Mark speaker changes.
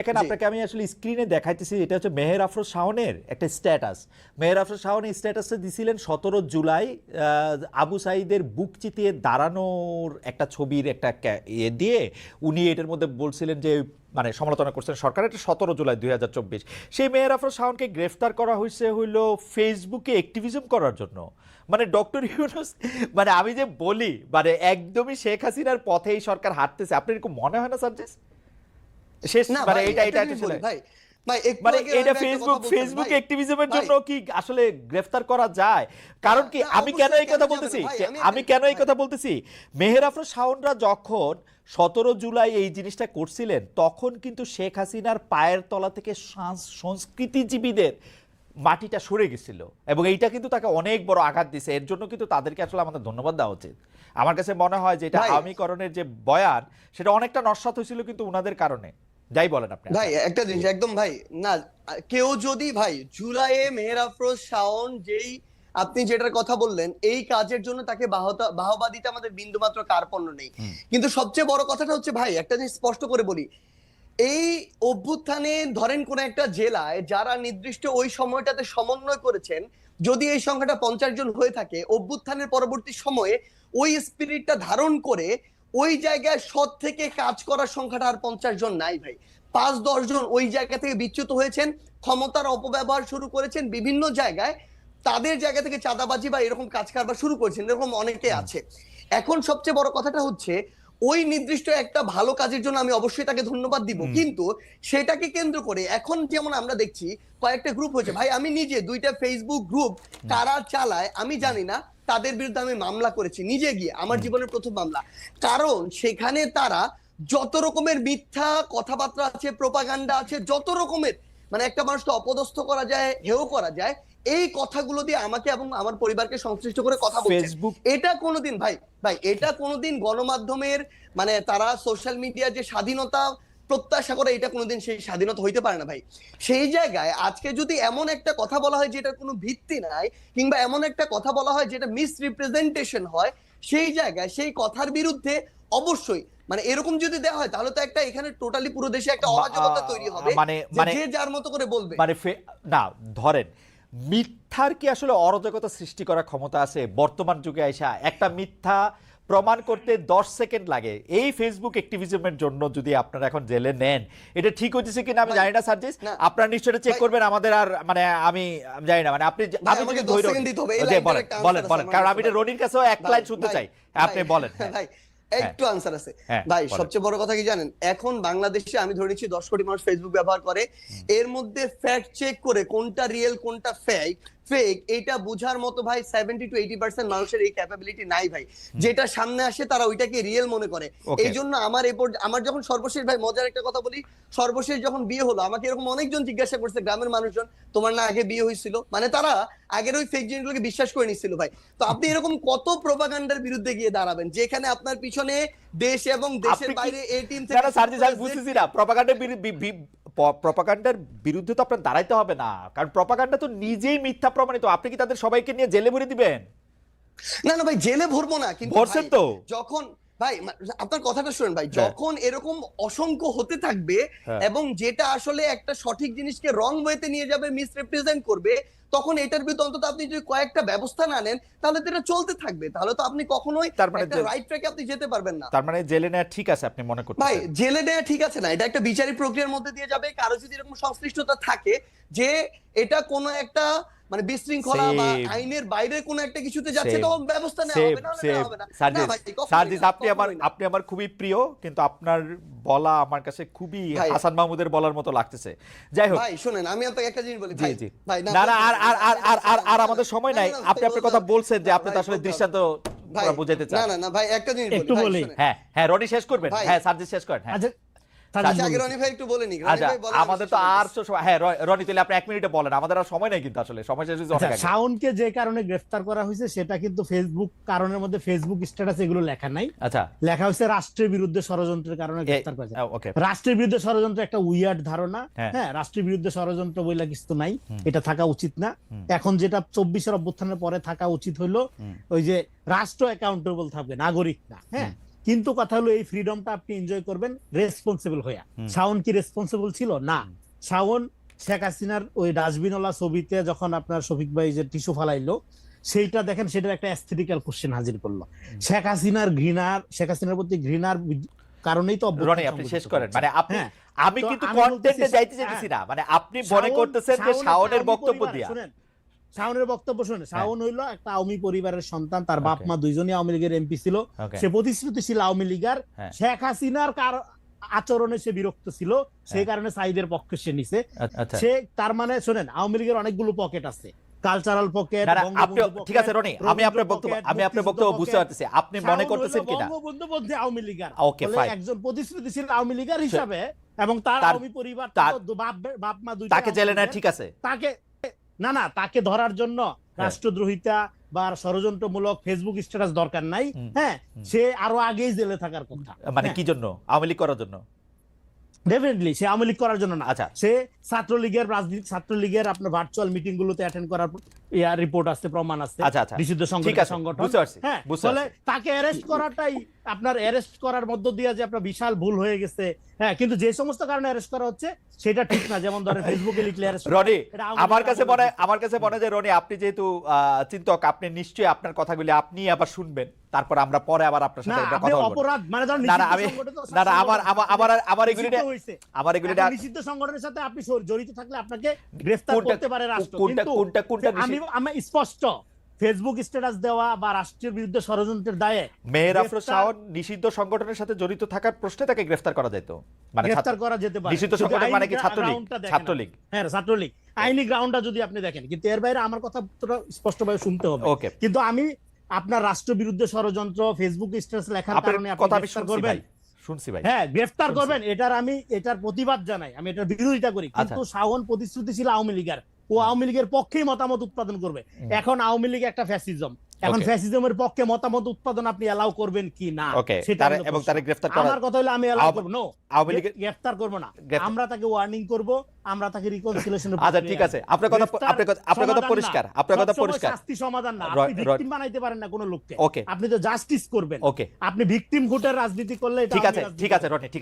Speaker 1: এখানে আপনাকে আমি আসলে স্ক্রিনে দেখাইতেছি এটা হচ্ছে মেহের আফরোজ শাওনের একটা স্ট্যাটাস মেহের আফরোজ শাওন স্ট্যাটাসে দিছিলেন সতেরো জুলাই আবু সাইদের বুক চিতিয়ে দাঁড়ানোর একটা ছবির একটা ইয়ে দিয়ে উনি এটার মধ্যে বলছিলেন যে মানে সমালোচনা করছেন সরকার এটা সতেরো জুলাই দুই হাজার চব্বিশ। সেই মেহের আফরোজ শাওনকে গ্রেফতার করা হয়েছে হইল ফেসবুকে অ্যাক্টিভিজম করার জন্য। মানে ডক্টর ইউনুস মানে আমি যে বলি মানে একদমই শেখ হাসিনার পথে এই সরকার হাঁটতেছে আপনার এরকম মনে হয় না সার্জিস শেষ মানে এটা।
Speaker 2: ভাই ভাই
Speaker 1: মানে এটা
Speaker 2: রনি ভাই একটা
Speaker 1: ফেসবুক ফেসবুক অ্যাক্টিভিজমের জন্য কি আসলে গ্রেফতার করা যায়? কারণ কি আমি কেন এই কথা
Speaker 2: কেন যাবে না,
Speaker 1: বলতেছি
Speaker 2: আমি
Speaker 1: আমি কেন এই কথা বলতেছি? মেহের আফরোজ শাওনরা যখন সতেরো জুলাই এই জিনিসটা করছিলেন তখন কিন্তু শেখ হাসিনার পায়ের তলা থেকে সংস্কৃতিজীবীদের মাটিটা সরে গেছিল। এবং এইটা কিন্তু তাকে অনেক বড় আঘাত দিছে। এর জন্য কিন্তু তাদেরকে আসলে আমাদের ধন্যবাদ দেওয়া উচিত। আমার কাছে মনে হয় যে এটা। আমিকরণের যে বয়ান সেটা অনেকটা নস্বাত হয়েছিল কিন্তু উনাদের কারণে। যাই বলেন আপনি
Speaker 2: ভাই একটা জিনিস একদম ভাই না কেউ যদি ভাই জুলাইয়ে মেহের আফরোজ শাওন যেই আপনি যেটার কথা বললেন এই কাজের জন্য তাকে বাহবা দিতে আমাদের বিন্দুমাত্র কার্পণ্য নেই। কিন্তু সবচেয়ে বড় কথাটা হচ্ছে ভাই একটা জিনিস স্পষ্ট করে বলি এই অভ্যুত্থানে ধরেন কোন একটা জেলায় যারা নির্দিষ্ট ওই সময়টাতে সমন্বয় করেছেন যদি এই সংখ্যাটা পঞ্চাশ জন হয়ে থাকে অভ্যুত্থানের পরবর্তী সময়ে ওই স্পিরিটটা ধারণ করে ওই জায়গায় সৎ থেকে কাজ করার সংখ্যাটা আর পঞ্চাশ জন নাই ভাই। পাঁচ দশ জন ওই জায়গা থেকে বিচ্যুত হয়েছেন ক্ষমতার অপব্যবহার শুরু করেছেন বিভিন্ন জায়গায়। তাদের জায়গা থেকে চাঁদাবাজি বা এরকম কাজ কারবার শুরু করেছেন এরকম অনেকে আছে। এখন সবচেয়ে বড় কথাটা হচ্ছে ওই নির্দিষ্ট একটা ভালো কাজের জন্য আমি অবশ্যই তাকে ধন্যবাদ দিব। কিন্তু সেটাকে কেন্দ্র করে এখন যেমন আমরা দেখছি কয়েকটা গ্রুপ হয়েছে। ভাই আমি নিজে দুইটা ফেসবুক গ্রুপ কারা চালায় আমি জানি না। তাদের বিরুদ্ধে আমি মামলা করেছি নিজে গিয়ে আমার জীবনের প্রথম মামলা। কারণ সেখানে তারা যত রকমের মিথ্যা কথাবার্তা আছে প্রপাগান্ডা আছে যত রকমের মানে একটা মানুষকে অপদস্থ করা যায় হেও করা যায় এই কথাগুলো দিয়ে আমাকে এবং আমার পরিবারকে সংশ্লিষ্ট করে কথা বলছে। এটা কোনোদিন ভাই ভাই এটা কোনোদিন গণমাধ্যমের মানে তারা সোশ্যাল মিডিয়ার যে স্বাধীনতা প্রত্যাশা করে এটা কোনোদিন সেই স্বাধীনতা হইতে পারে না ভাই। সেই জায়গায় আজকে যদি এমন একটা কথা বলা হয় যেটার কোনো ভিত্তি নাই কিংবা এমন একটা কথা বলা হয় যেটা মিস রিপ্রেজেন্টেশন হয় সেই জায়গায় সেই কথার বিরুদ্ধে অবশ্যই মানে এরকম যদি দেওয়া হয় তাহলে তো একটা এখানে টোটালি পুরো দেশে একটা অরাজকতা তৈরি হবে
Speaker 1: মানে- মানে-
Speaker 2: যে যার মতো করে বলবে।
Speaker 1: মানে না ধরেন মিথ্যার কি আসলে অরাজকতা সৃষ্টি করার ক্ষমতা আছে? বর্তমান যুগে আইসা একটা মিথ্যা প্রমাণ করতে দশ সেকেন্ড লাগে। এই ফেসবুক অ্যাক্টিভিজমের জন্য যদি আপনারা এখন জেলে নেন এটা ঠিক হচ্ছে কিনা আমি জানি না সার্জিস। আপনারা নিশ্চয়ই চেক করবেন আমাদের আর মানে আমি জানি না মানে আপনি আমি যদি
Speaker 2: 10
Speaker 1: ধৈর্য বলেন
Speaker 2: একটা
Speaker 1: বলেন বলেন কারণ আমি
Speaker 2: এটা
Speaker 1: রনির কাছেও এক লাইন শুনতে চাই আপনি বলেন। হ্যাঁ।
Speaker 2: ভাই একটু আনসার আছে।
Speaker 1: হ্যাঁ,
Speaker 2: ভাই সবচেয়ে বড় কথা কি জানেন? এখন বাংলাদেশে আমি ধরে নিচ্ছি দশ কোটি মানুষ ফেসবুক ব্যবহার করে। এর মধ্যে ফ্যাক্ট চেক করে কোনটা রিয়েল কোনটা ফেক ফেক এটা বুঝার মতো ভাই সেভেন্টি টু এইটি পার্সেন্ট মানুষের এই ক্যাপাবিলিটি নাই ভাই। যেটা সামনে আসে তারা ওইটাকে রিয়েল মনে করে। এই জন্য আমার এই পর্য- আমার যখন সর্বশেষ ভাই মজার একটা কথা বলি সর্বশেষ যখন বিয়ে হলো আমাকে এরকম অনেকজন জিজ্ঞাসা করছে গ্রামের মানুষজন তোমার না আগে বিয়ে হয়েছিল? মানে তারা আগের ওই ফেক জিনিসগুলোকে বিশ্বাস করে নিচ্ছিল ভাই। তো আপনি এরকম কত প্রোপাগান্ডার বিরুদ্ধে গিয়ে দাঁড়াবেন যেখানে আপনার পিছনে দেশ এবং দেশের বাইরে এই টিম
Speaker 1: বুঝতেছি না। প্রপাগান্ডার প্রপাগান্ডার বিরুদ্ধে তো আপনার দাঁড়াইতে হবে না। কারণ প্রপাকাণ্ডা তো নিজেই মিথ্যা প্রমাণিত। আপনি কি তাদের সবাইকে নিয়ে জেলে ভরে দিবেন?
Speaker 2: না না ভাই জেলে ভরবো না কিন্তু
Speaker 1: ভরছেন তো।
Speaker 2: যখন ভাই আপনার কথাটা শুনেন ভাই যখন এরকম অসংখ্য হতে থাকবে
Speaker 1: হ্যাঁ।
Speaker 2: এবং যেটা আসলে একটা সঠিক জিনিসকে রং ওয়েতে নিয়ে যাবে মিসরিপ্রেজেন্ট করবে তখন এটার বিরুদ্ধে অন্তত আপনি যদি কয়েকটা ব্যবস্থা না নেন তাহলে তো এটা চলতে থাকবে। তাহলে তো আপনি কখনোই
Speaker 1: মানে
Speaker 2: একটা রাইট ট্র্যাকে আপনি যেতে পারবেন না।
Speaker 1: তার মানে জেলে নেওয়া ঠিক আছে আপনি মনে
Speaker 2: ভাই জেলে নেওয়া ঠিক আছে না। এটা একটা বিচারিক প্রক্রিয়ার মধ্যে দিয়ে যাবে। কারও যদি এরকম সংশ্লিষ্টতা থাকে যে এটা কোনো একটা মানে বিশৃঙ্খলা বা আইনের বাইরে কোনো একটা কিছুতে যাচ্ছে. তখন ব্যবস্থা নেওয়া হবে না হবে না। না
Speaker 1: সার্জিস আপনি আমার আপনি আমার খুবই প্রিয় কিন্তু আপনার বলা আমার কাছে খুবই হাসান মাহমুদের বলার মতো লাগতেছে। যাই হোক।
Speaker 2: ভাই শুনেন আমি আপনাকে একটা জিনিস বলি
Speaker 1: জি
Speaker 2: ভাই।
Speaker 1: জি। না না আর আর আর আর আর আর আমাদের সময় নাই।
Speaker 2: না, না,
Speaker 1: আপনি আপনার কথা বলছেন যে আপনি তো আসলে দৃষ্টান্ত বুঝাইতে চান।
Speaker 2: না না ভাই একটা জিনিস
Speaker 3: একটু বলি।
Speaker 1: হ্যাঁ হ্যাঁ রনি শেষ করবেন। হ্যাঁ সার্জিস শেষ করেন হ্যাঁ।
Speaker 3: আচ্ছা সার্জিস
Speaker 2: আগে
Speaker 3: বলুন।
Speaker 2: রনি ভাই বলে নি
Speaker 1: আমাদের তো আর হ্যাঁ রনি তাহলে আপনি এক মিনিটে বলেন আমাদের আর সময় নেই কিন্তু আসলে সময় শেষ হয়েছে অনেক
Speaker 3: আচ্ছা, যে কারণে গ্রেফতার করা হয়েছে সেটা কিন্তু ফেসবুক কারণের মধ্যে ফেসবুক স্ট্যাটাস এগুলো লেখা নাই।
Speaker 1: আচ্ছা।
Speaker 3: লেখা হয়েছে রাষ্ট্রের বিরুদ্ধে ষড়যন্ত্রের কারণে গ্রেফতার করেছে। রাষ্ট্রের বিরুদ্ধে ষড়যন্ত্র একটা উইয়ার্ড ধারণা
Speaker 1: হ্যাঁ।
Speaker 3: হ্যাঁ রাষ্ট্রের বিরুদ্ধে ষড়যন্ত্র বইলা কিছু নাই এটা থাকা উচিত না। এখন যেটা চব্বিশের অভ্যুত্থানের পরে থাকা উচিত হইল
Speaker 1: হুম।
Speaker 3: ওই যে রাষ্ট্র অ্যাকাউন্টেবল থাকবে নাগরিক না হ্যাঁ কিন্তু কথা হলো এই ফ্রিডমটা আপনি এনজয় করবেন রেসপন্সিবল হইয়া। শাওন কি রেসপন্সিবল ছিল? না। শাওন শেখ হাসিনার ওই ডাস্টবিনওয়ালা ছবিতে যখন আপনার শফিক ভাই যে টিস্যু ফালাইলো সেইটা দেখেন সেটার একটা অ্যাস্থেটিক্যাল কোশ্চেন হাজির করল। শেখ হাসিনার ঘৃণার শেখ হাসিনার প্রতি ঘৃণার কারণেই তো
Speaker 1: রনি আপনি শেষ করেন। মানে আপনি
Speaker 3: হ্যাঁ,
Speaker 1: আমি কিন্তু কন্টেন্টে যাইতে চাইতেছি না। মানে আপনি মনে করতেছেন যে শাওনের বক্তব্য দিয়া।
Speaker 3: শুনেন, শাওনের বক্তব্য শুনেন। শাওন হইল একটা আওয়ামী পরিবারের সন্তান তার বাপ মা দুইজনই আওয়ামী লীগের এমপি ছিল. সে প্রতিশ্রুতিশীল আওয়ামী লীগার।
Speaker 1: হ্যাঁ।
Speaker 3: শেখ হাসিনার কার আচরণে সে বিরক্ত ছিল। সেই
Speaker 1: হ্যাঁ।
Speaker 3: কারণে সাইদের পক্ষে সে নিছে।
Speaker 1: আচ্ছা
Speaker 3: সে তার মানে শোনেন আওয়ামী লীগের অনেকগুলো পকেট আছে। কালচারাল পকেট
Speaker 1: ঠিক আছে রনি আমি আপনার বক্তব্য আমি আপনার বক্তব্য বুঝতে পারতেছি। আপনি মনে করতেছেন কিনা?
Speaker 3: বঙ্গবন্ধু বন্ধে আওয়ামী লীগার।
Speaker 1: Okay,
Speaker 3: বলে একজন প্রতিশ্রুতিশীল আওয়ামী লীগার হিসাবে এবং তার আওয়ামী পরিবার বাপ বাপ মা দুই
Speaker 1: তাকে জেলে নেয় ঠিক আছে।
Speaker 3: তাকে না না তাকে ধরার জন্য রাষ্ট্রদ্রোহিতা বা ষড়যন্ত্রমূলক ফেসবুক স্ট্যাটাস দরকার নাই। হ্যাঁ সে আরও আগেই জেলে থাকার কথা।
Speaker 1: মানে কি জন্য? আওয়ামী লীগ করার জন্য?
Speaker 3: ডেফিনেটলি সে আওয়ামী লীগ করার জন্য না।
Speaker 1: আচ্ছা।
Speaker 3: সে ছাত্রলীগের রাজনীতি ছাত্রলীগের আপনার ভার্চুয়াল মিটিং গুলোতে অ্যাটেন্ড করার ইয়ার রিপোর্ট আছে প্রমাণ আছে
Speaker 1: আচ্ছা, আচ্ছা।
Speaker 3: নিষিদ্ধ সংগঠন হ্যাঁ। তাকে অ্যারেস্ট করাটাই আপনার অ্যারেস্ট করার মধ্য দিয়ে যে আপনার বিশাল ভুল হয়ে গেছে। হ্যাঁ কিন্তু যে সমস্ত কারণে অ্যারেস্ট করা হচ্ছে সেটা ঠিক না। যেমন ধরেন ফেসবুকে লিখলে
Speaker 1: রনি আমার কাছে মনে আমার কাছে মনে যে রনি আপনি যেহেতু চিন্তক আপনি নিশ্চয়ই আপনার কথাগুলি আপনি আবার শুনবেন। তারপর আমরা পরে আবার আপনার সাথে
Speaker 3: আপনি
Speaker 1: কথা বলব।
Speaker 3: অপরাধ মানে ধরেন
Speaker 1: না আমি না না আমার আমার আমার আমার এগুলি। আমার এগুলি
Speaker 3: নিষিদ্ধ সংগঠনের সাথে আপনি জড়িত থাকলে আপনাকে গ্রেফতার করতে পারে রাষ্ট্র।
Speaker 1: কোনটা-
Speaker 3: কিন্তু
Speaker 1: কোনটা- কোনটা
Speaker 3: আমি আমি স্পষ্ট। ফেসবুক স্ট্যাটাস দেওয়া বা রাষ্ট্রের বিরুদ্ধে ষড়যন্ত্রের দায়ে
Speaker 1: মেহের আফরোজ শাওন নিষিদ্ধ সংগঠনের সাথে জড়িত থাকার প্রশ্নে তাকে গ্রেফতার করা যেত। মানে
Speaker 3: গ্রেফতার করা যেতে পারে।
Speaker 1: নিষিদ্ধ সংগঠন মানে কি ছাত্রলীগ? ছাত্রলীগ।
Speaker 3: হ্যাঁ ছাত্রলীগ। আইনি গ্রাউন্ডটা যদি আপনি দেখেন কিন্তু এর বাইরে আমার কথা স্পষ্টভাবে শুনতে হবে।
Speaker 1: ওকে।
Speaker 3: কিন্তু আমি আপনার রাষ্ট্র বিরুদ্ধে ষড়যন্ত্র ফেসবুক স্ট্যাটাস লেখার কারণে আপনি গ্রেফতার করবেন।
Speaker 1: শুনছি ভাই।
Speaker 3: হ্যাঁ গ্রেফতার করবেন এটার আমি এটার প্রতিবাদ জানাই। আমি এটার বিরোধিতা করি।
Speaker 1: আচ্ছা।
Speaker 3: কিন্তু শাওন প্রতিশ্রুতি ছিল আওয়ামী লীগের। ও আওয়ামী লীগের পক্ষেই মতামত উৎপাদন করবে। এখন আওয়ামী লীগ একটা ফ্যাসিজম এখন. ফ্যাসিজমের পক্ষে মতামত উৎপাদন আপনি এলাও করবেন কি না সেটা
Speaker 1: এবং তারে গ্রেফতার করা
Speaker 3: আমার কথা হলো আমি এলাও করব নো
Speaker 1: আওয়ামী লীগের
Speaker 3: গ্রেফতার করব না। আমরা তাকে ওয়ার্নিং করব আমরা তাকে রিকনসিলিয়েশন
Speaker 1: আচ্ছা ঠিক আছে। আপনার কথা আপনার কথা আপনার কথা পরিষ্কার। আপনার কথা পরিষ্কার।
Speaker 3: শাস্তি সমাধান না। আপনি ভিকটিম বানাইতে পারেন না কোনো লোককে. আপনি তো জাস্টিস করবেন।
Speaker 1: ওকে
Speaker 3: আপনি ভিকটিম ঘুটের রাজনীতি করলে এটা
Speaker 1: ঠিক আছে ঠিক আছে ঠিক